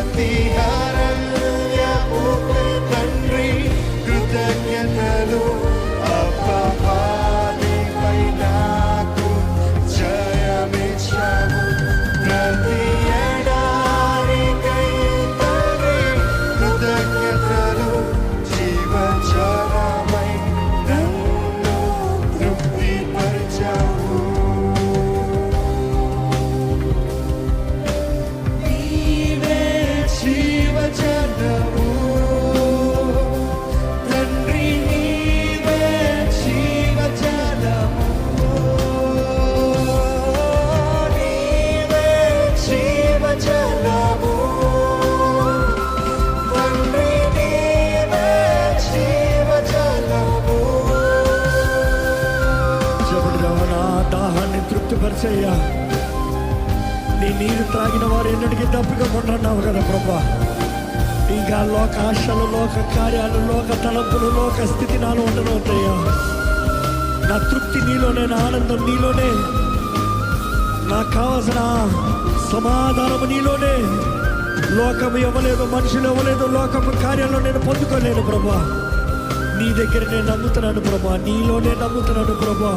ప్రతి అరణ్యపు తృప్తిపరిచయ్యా నీ నీరు తాగిన వారు ఎన్నటికీ తప్పికకుంటున్నావు కదా ప్రభా. ఇంకా లోక ఆశలు లోక కార్యాలు లోక తలంపులు లోక స్థితి నాలో ఉండనవుతాయా నా తృప్తి నీలోనే నా ఆనందం నీలోనే. నాకు కావలసిన సమాధానము నీలోనే. లోకము ఇవ్వలేదు మనుషులు ఇవ్వలేదు లోకం కార్యాలు నేను పొందుకోలేను ప్రభా. నీ దగ్గర నేను నమ్ముతున్నాను ప్రభా నీలోనే నమ్ముతున్నాను ప్రభా.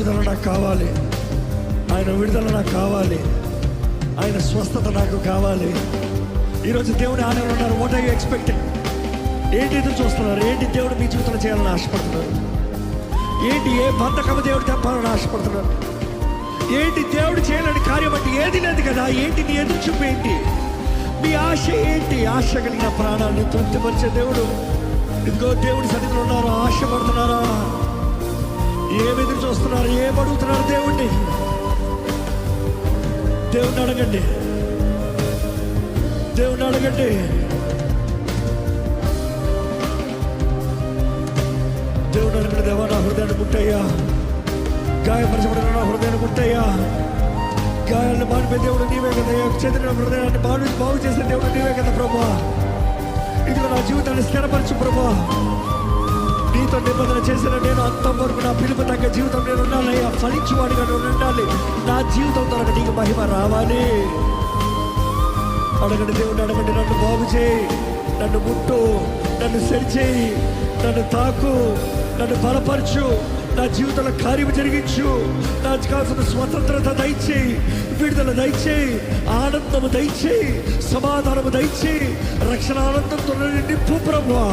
విడుదల నాకు కావాలి. ఆయన విడుదల నాకు కావాలి. ఆయన స్వస్థత నాకు కావాలి. ఈరోజు దేవుని ఆయన ఉన్నారు. వాట్ ఐ ఎక్స్పెక్టింగ్ ఏంటి ఎదురు చూస్తున్నారు? ఏంటి దేవుడు మీ జీవితంలో చేయాలని ఆశపడుతున్నారు? ఏంటి ఏ బంధకము దేవుడు తెప్పాలని ఆశపడుతున్నారు? ఏంటి దేవుడు చేయలేని కార్యం అంటే ఏది లేదు కదా? ఏంటి నీ ఎదురు చూపు ఏంటి? మీ ఆశ ఏంటి? ఆశ కలిగిన ప్రాణాన్ని తృప్తిపరిచే దేవుడు. ఇదిగో దేవుడి సన్నిధిలో ఉన్నారా? ఆశపడుతున్నారా? ఏం ఎదురు చూస్తున్నారు? ఏం అడుగుతున్నారు దేవుణ్ణి? దేవుణ్ణి అడగండి. దేవుణ్ణి అడగండి. దేవుడు అడిగిన దేవా నా హృదయాన్ని ముట్టయ్యా. గాయపరచబడిన నా హృదయాన్ని ముట్టయ్యా. గాయాలను మానిపే దేవుడు నీవే కదా. చెందిన హృదయాన్ని బాగు బాగు చేసే దేవుడు నీవే కదా నా జీవితాన్ని స్థిరపరచు ప్రభా. నీతో నిబంధన చేసిన నేను అంత వరకు నా పిలుపు తగ్గ జీవితం నేను ఉండాలయ్యా ఫలించువాడిగా నేను ఉండాలి నా జీవితం ద్వారా నీకు మహిమ రావాలి అడగండి దేవుడు అడగండి నన్ను బాగు చేయి నన్ను ముట్టు నన్ను సరిచేయి నన్ను తాకు నన్ను బలపరచు నా జీవితంలో కార్యము జరిగించు నా కాసిన స్వతంత్రత దయచేయి విడుదల దయచేయి ఆనందము దయచేయి సమాధానము దయచేయి రక్షణ ఆనందంతో నన్ను నింపు ప్రభువా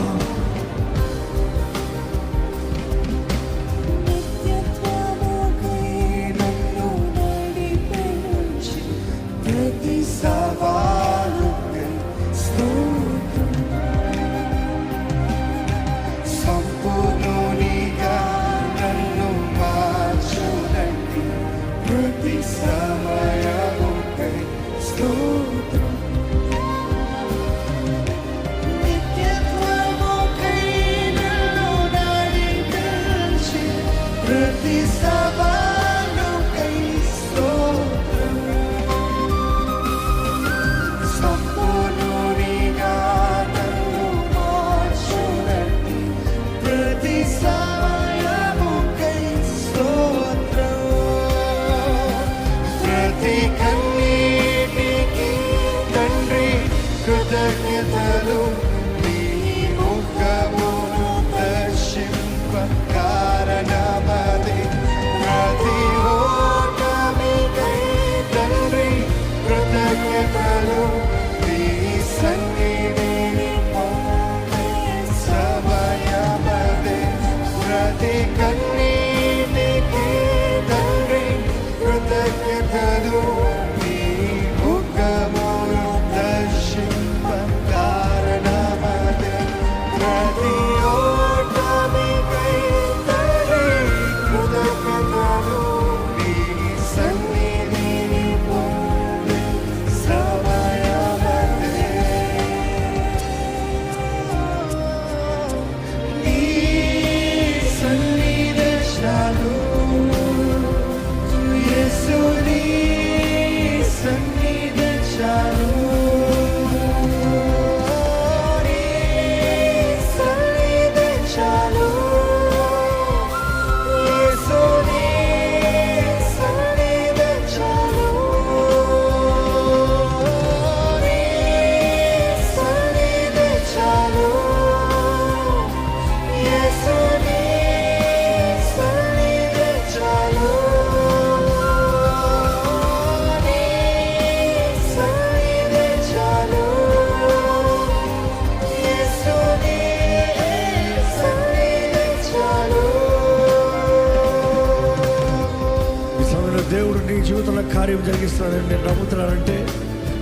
కార్యం నేను నమ్ముతున్నానంటే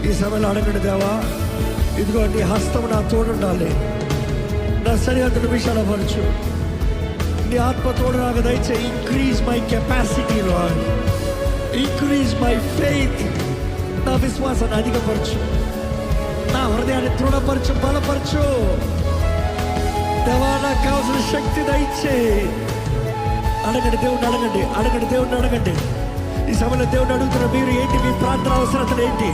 ఈ సమయంలో అడగండి దేవా ఇదిగో నీ హస్తం నా తోడుండాలి. నా సరిహద్దును విశాలపరచు నీ ఆత్మ తోడు నాకు దయచే increase my capacity lord increase my faith నా విశ్వాసాన్ని అధికపరచు. నా హృదయాన్ని దృఢపరచు బలపరచు. దేవా నాకు కావాల్సిన శక్తి దయచే. అడగండి దేవుణ్ణి అడగండి అడగండి దేవుడిని అడగండి. ఈ సమయంలో దేవుడిని అడుగుతున్న మీరు ఏంటి ప్రార్థన అవసరతలు ఏంటి?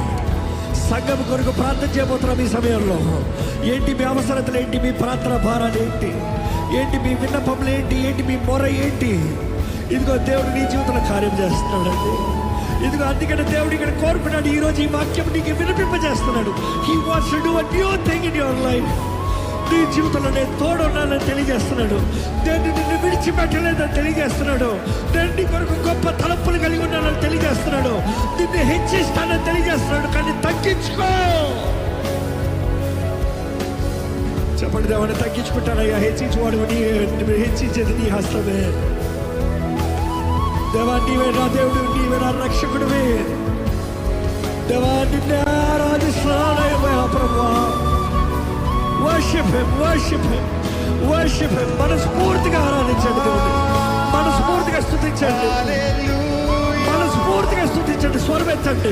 సంఘం కొరకు ప్రార్థన చేయబోతున్నాం ఈ సమయంలో. ఏంటి మీ అవసరతలు ఏంటి? మీ ప్రార్థన భారాలు ఏంటి? ఏంటి మీ విన్నపములు ఏంటి? ఏంటి మీ మొర ఏంటి? ఇదిగో దేవుడు నీ జీవితంలో కార్యం చేస్తున్నాడండి. ఇదిగో అందుకని దేవుడు ఇక్కడ కోరుకున్నాడు ఈరోజు ఈ వాక్యం నీకు వినిపింపజేస్తున్నాడు. He wants do a new thing in your life నీ జీవితంలో నేను తోడున్నానని తెలియజేస్తున్నాడు. నేను నిన్ను విడిచిపెట్టలేదని తెలియజేస్తున్నాడు. నేను నీ కొరకు గొప్ప తలపులు కలిగి ఉన్నానని తెలియజేస్తున్నాడు. నిన్ను హెచ్చిస్తానని తెలియజేస్తున్నాడు. కానీ తగ్గించుకో. చెప్పండి దేవాన్ని తగ్గించుకుంటానయ్యా. హెచ్చించువాడు నీ హెచ్చించేది నీ హస్తమే. దేవా నీవే నా దేవుడు నీవే నా రక్షకుడివే. దేవా నిన్నే ఆరాధిస్తున్నానయ్యా ప్రభా worship him worship him worship him మనస్ఫూర్తిగా ఆరాధించండి దేవుని మనస్ఫూర్తిగా హల్లెలూయా మనస్ఫూర్తిగా స్తుతించండి స్వరమెత్తండి.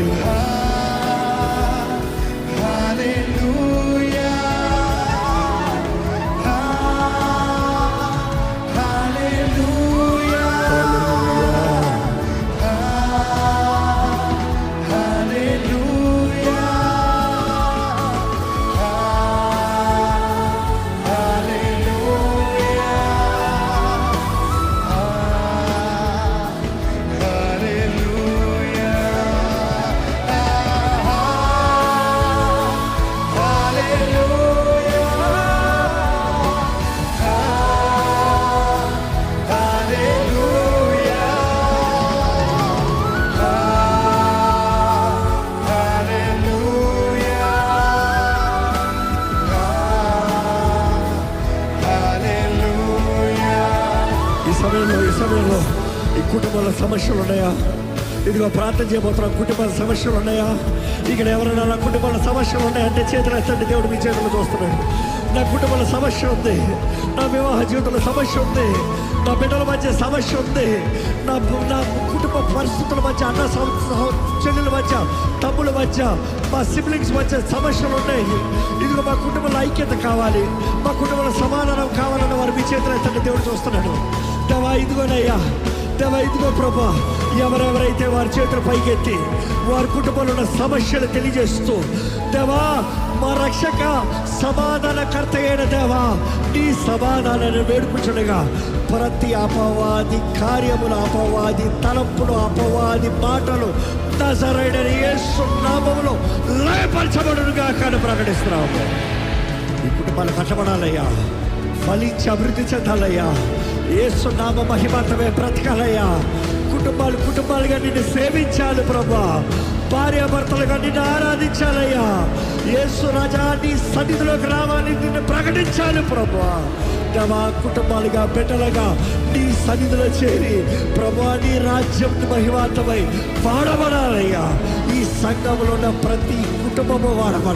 సమస్యలు ఉన్నాయా ఇదిగో ప్రార్థన చేయబోతున్నాం. కుటుంబాల సమస్యలు ఉన్నాయా ఇక్కడ ఎవరైనా నా కుటుంబంలో సమస్యలు ఉన్నాయంటే చేతులు ఎత్తండి. దేవుడు మీ చేతులు చూస్తున్నాడు. నా కుటుంబంలో సమస్య ఉంది. నా వివాహ జీవితంలో సమస్య ఉంది. నా బిడ్డల మధ్య సమస్య ఉంది. నా నా కుటుంబ పరిస్థితుల మధ్య అన్న సహ- చెల్లెల మధ్య తమ్ముల మధ్య మా సిబ్లింగ్స్ మధ్య సమస్యలు ఉన్నాయి. ఇదిగో మా కుటుంబంలో ఐక్యత కావాలి. మా కుటుంబంలో సమాధానం కావాలన్న వారు మీ చేతులు ఎత్తండి. దేవుడు చూస్తున్నాడు. దేవా ఇదిగోనయ్యా. దేవా ఇదిగో ప్రభా ఎవరెవరైతే వారి చేతులు పైకెత్తి వారి కుటుంబంలో ఉన్న సమస్యలు తెలియజేస్తూ దేవా మా రక్షక సమాధానకర్త అయిన దేవా నీ సమాధానాన్ని వేడుకుంటుండగా ప్రతి అపవాది కార్యములు అపవాది తలపులు అపవాది మాటలు దసరైన యేసు నామములో లయపరచబడుగా కానీ ప్రకటిస్తున్నాము ఇప్పుడు కుటుంబాలు కట్టబడాలయ్యా. ఫలించి అభివృద్ధి చెందాలయ్యా. ఏసు నామ మహిమాతమే బ్రతకాలయ్యా. కుటుంబాలు కుటుంబాలుగా నిన్ను సేవించాలి ప్రభా. భార్యాభర్తలుగా నిన్ను ఆరాధించాలయ్యా. యేసు రాజా నీ సన్నిధిలోకి రావాలి నిన్ను ప్రకటించాలి ప్రభా. దేవా కుటుంబాలుగా బిడ్డలుగా నీ సన్నిధిలో చేరి ప్రభా నీ రాజ్యం మహిమాతమై వాడబడాలయ్యా. ఈ సంఘంలో ఉన్న ప్రతి కుటుంబము వాడబడాలి.